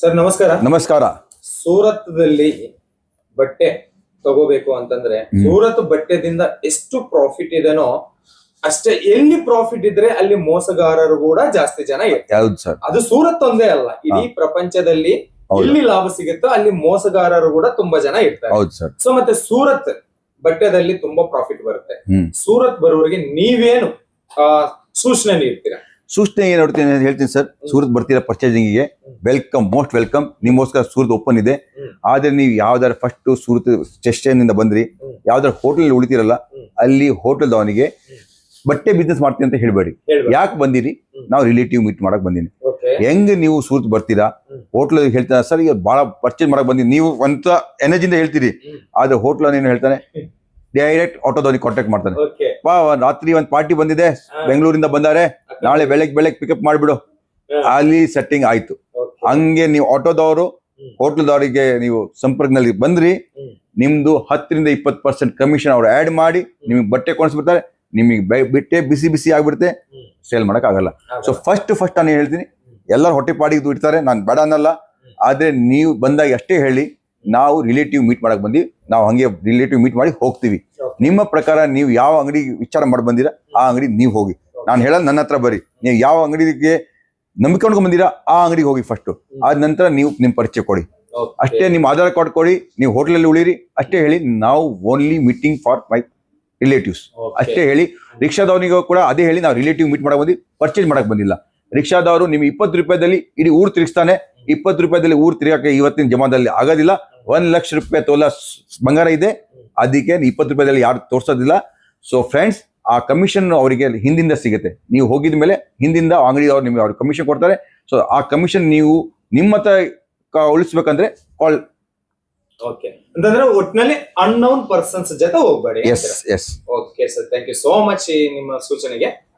Sir ನಮಸ್ಕಾರ. ನಮಸ್ಕಾರ. ಸೂರತ್ದಲ್ಲಿ ಬಟ್ಟೆ ತಗೋಬೇಕು ಅಂತಂದ್ರೆ ಸೂರತ್ ಬಟ್ಟೆದಿಂದ ಎಷ್ಟು ಪ್ರಾಫಿಟ್ ಇದೆನೋ ಅಷ್ಟೇ ಎಲ್ಲಿ ಪ್ರಾಫಿಟ್ ಇದ್ರೆ ಅಲ್ಲಿ ಮೋಸಗಾರರು ಕೂಡ ಜಾಸ್ತಿ ಜನ ಇರ್ತಾರೆ. ಯಾವ್ದು ಸರ್. ಅದು ಸೂರತ್ ಒಂದೇ ಅಲ್ಲ. ಇಡೀ ಪ್ರಪಂಚದಲ್ಲಿ ಹೌದು. ಎಲ್ಲಿ ಲಾಭ ಸಿಗುತ್ತೋ ಅಲ್ಲಿ ಮೋಸಗಾರರು ಕೂಡ ತುಂಬಾ ಜನ ಇರ್ತಾರೆ. ಹೌದು ಸರ್. ಸೊ ಮತ್ತೆ ಸೂರತ್ ಬಟ್ಟೆದಲ್ಲಿ ತುಂಬಾ ಪ್ರಾಫಿಟ್ ಬರುತ್ತೆ. ಸೂರತ್ ಬರುವವರಿಗೆ ನೀವೇನು ಆ, ಸೂಚನೆ ನೀಡ್ತೀರಾ? ಸೂಚನೆ ಏನ್ ನೋಡ್ತೀನಿ ಹೇಳ್ತೀನಿ ಸರ್. ಸೂರತ್ ಬರ್ತೀರಾ ಪರ್ಚೇಸಿಂಗಿಗೆ ವೆಲ್ಕಮ್ ಮೋಸ್ಟ್ ವೆಲ್ಕಮ್ ನಿಮ್ಗೋಸ್ಕರ ಸೂರತ್ ಓಪನ್ ಇದೆ. ಆದ್ರೆ ನೀವು ಯಾವ್ದಾರು ಫಸ್ಟ್ ಸೂರತ್ ಸ್ಟೇಷನ್ ಇಂದ ಬಂದ್ರಿ. ಯಾವ್ದಾದ್ರು ಯಾವ್ದಾರ ಹೋಟೆಲ್ ಉಳಿತಿರಲ್ಲ. ಅಲ್ಲಿ ಹೋಟೆಲ್ ಅವನಿಗೆ ಬಟ್ಟೆ ಬಿಸ್ನೆಸ್ ಮಾಡ್ತೀನಿ ಅಂತ ಹೇಳ್ಬೇಡಿ. ಯಾಕೆ ಬಂದಿರಿ. ನಾವು ರಿಲೇಟಿವ್ ಮೀಟ್ ಮಾಡಕ್ ಬಂದೀನಿ. ಹೆಂಗ್ ನೀವು ಸೂರತ್ ಬರ್ತೀರಾ? ಹೋಟ್ಲಲ್ಲಿ ಹೋಟ್ಲ್ ಹೇಳ್ತಾನೆ ಸರ್ ಈಗ ಬಹಳ ಪರ್ಚೇಸ್ ಮಾಡಕ್ ಬಂದಿನಿ. ನೀವು ಅಂತ ಎನರ್ಜಿಯಿಂದ ಹೇಳ್ತೀರಿ. ಆದ್ರೆ ಹೋಟ್ಲ್ ಏನು ಹೇಳ್ತಾನೆ? ಡೈರೆಕ್ಟ್ ಆಟೋದವನಿಗೆ ಕಾಂಟ್ಯಾಕ್ಟ್ ಮಾಡ್ತಾನೆ. ಪಾ ರಾತ್ರಿ ಒಂದ್ ಪಾರ್ಟಿ ಬಂದಿದೆ. ಬೆಂಗಳೂರಿಂದ ಬಂದಾರೆ. ನಾಳೆ ಬೆಳಗ್ಗೆ ಬೆಳಗ್ಗೆ ಪಿಕಪ್ ಮಾಡ್ಬಿಡು. ಅಲ್ಲಿ ಸೆಟ್ಟಿಂಗ್ ಆಯ್ತು. ಹಂಗೆ ನೀವು ಆಟೋದವರು. ಹೋಟ್ಲದವರಿಗೆ ನೀವು ಸಂಪರ್ಕದಲ್ಲಿ ಬಂದ್ರಿ. ನಿಮ್ದು ಹತ್ತರಿಂದ ಇಪ್ಪತ್ತು ಪರ್ಸೆಂಟ್ ಕಮಿಷನ್ ಅವ್ರು ಆಡ್ ಮಾಡಿ ನಿಮಗೆ ಬಟ್ಟೆ ಕೊಡಿಸ್ಬಿಡ್ತಾರೆ ನಿಮಗೆ ಬಿಟ್ಟೆ ಬಿಸಿ ಬಿಸಿ ಆಗ್ಬಿಡುತ್ತೆ ಸೇಲ್ ಮಾಡಕ್ ಆಗಲ್ಲ. ಸೊ ಫಸ್ಟ್ ಫಸ್ಟ್ ನಾನು ಹೇಳ್ತೀನಿ ಎಲ್ಲರೂ ಹೊಟ್ಟೆ ಪಾಡಿಗೆ ಇಡ್ತಾರೆ ನಾನು ಬೇಡ ಅನ್ನಲ್ಲ. ಆದ್ರೆ ನೀವು ಬಂದಾಗ ಅಷ್ಟೇ ಹೇಳಿ ನಾವು ರಿಲೇಟಿವ್ ಮೀಟ್ ಮಾಡಕ್ ಬಂದಿವಿ ನಾವು ಹಂಗೆ ರಿಲೇಟಿವ್ ಮೀಟ್ ಮಾಡಿ ಹೋಗ್ತೀವಿ. ನಿಮ್ಮ ಪ್ರಕಾರ ನೀವು ಯಾವ ಅಂಗಡಿ ವಿಚಾರ ಮಾಡಿ ಬಂದಿರ ಆ ಅಂಗಡಿ ನೀವು ಹೋಗಿ. ನಾನು ಹೇಳೋದು ನನ್ನ ಹತ್ರ ಬರ್ರಿ. ನೀವು ಯಾವ ಅಂಗಡಿಗೆ ನಂಬಿಕೊಂಡು ಬಂದಿರಾ ಆ ಅಂಗಡಿಗೆ ಹೋಗಿ ಫಸ್ಟ್ ಆದ ನಂತರ ನೀವು ನಿಮ್ ಪರಿಚಯ ಕೊಡಿ. ಅಷ್ಟೇ ನಿಮ್ಮ ಆಧಾರ್ ಕಾರ್ಡ್ ಕೊಡಿ ನೀವು ಹೋಟ್ಲಲ್ಲಿ ಉಳಿರಿ. ಅಷ್ಟೇ ಹೇಳಿ ನಾವು only meeting for my relatives ಅಷ್ಟೇ ಹೇಳಿ ರಿಕ್ಷಾದವನಿಗೂ ಕೂಡ ಅದೇ ಹೇಳಿ ನಾವು ರಿಲೇಟಿವ್ ಮೀಟ್ ಮಾಡಕ್ ಬಂದಿ ಪರ್ಚೇಸ್ ಮಾಡಕ್ ಬಂದಿಲ್ಲ. ರಿಕ್ಷಾದವರು ನಿಮ್ಗೆ ಇಪ್ಪತ್ತು ರೂಪಾಯಿದಲ್ಲಿ ಇಡೀ ಊರು ತಿರುಗಿಸ್ತಾನೆ. ಇಪ್ಪತ್ತು ರೂಪಾಯಿದಲ್ಲಿ ಊರು ತಿರುಗಕ್ಕೆ ಇವತ್ತಿನ ಜಮಾದಲ್ಲಿ ಆಗೋದಿಲ್ಲ. ಒಂದ್ ಲಕ್ಷ ರೂಪಾಯಿ ತೋಲ ಬಂಗಾರ ಇದೆ. ಅದಕ್ಕೆ ಇಪ್ಪತ್ತು ರೂಪಾಯಿದಲ್ಲಿ ಯಾರು ತೋರ್ಸೋದಿಲ್ಲ. ಸೊ ಫ್ರೆಂಡ್ಸ್ ಆ ಕಮಿಷನ್ ಅವರಿಗೆ ಹಿಂದಿಂದ ಸಿಗುತ್ತೆ. ನೀವು ಹೋಗಿದ ಮೇಲೆ ಹಿಂದಿಂದ ಅಂಗಡಿಯವ್ರು ನಿಮಗೆ ಅವ್ರಿಗೆ ಕಮಿಷನ್ ಕೊಡ್ತಾರೆ. ಸೊ ಆ ಕಮಿಷನ್ ನೀವು ನಿಮ್ಮ ಕ- ಉಳಿಸ್ಬೇಕಂದ್ರೆ ಕಾಲ್ ಓಕೆ ಅಂತಂದ್ರೆ ಒಟ್ನಲ್ಲಿ ಅನ್ನೌನ್ ಪರ್ಸನ್ಸ್ ಜೊತೆ ಹೋಗ್ಬೇಡಿ yes yes okay sir thank you so much ನಿಮ್ಮ ಸೂಚನೆಗೆ.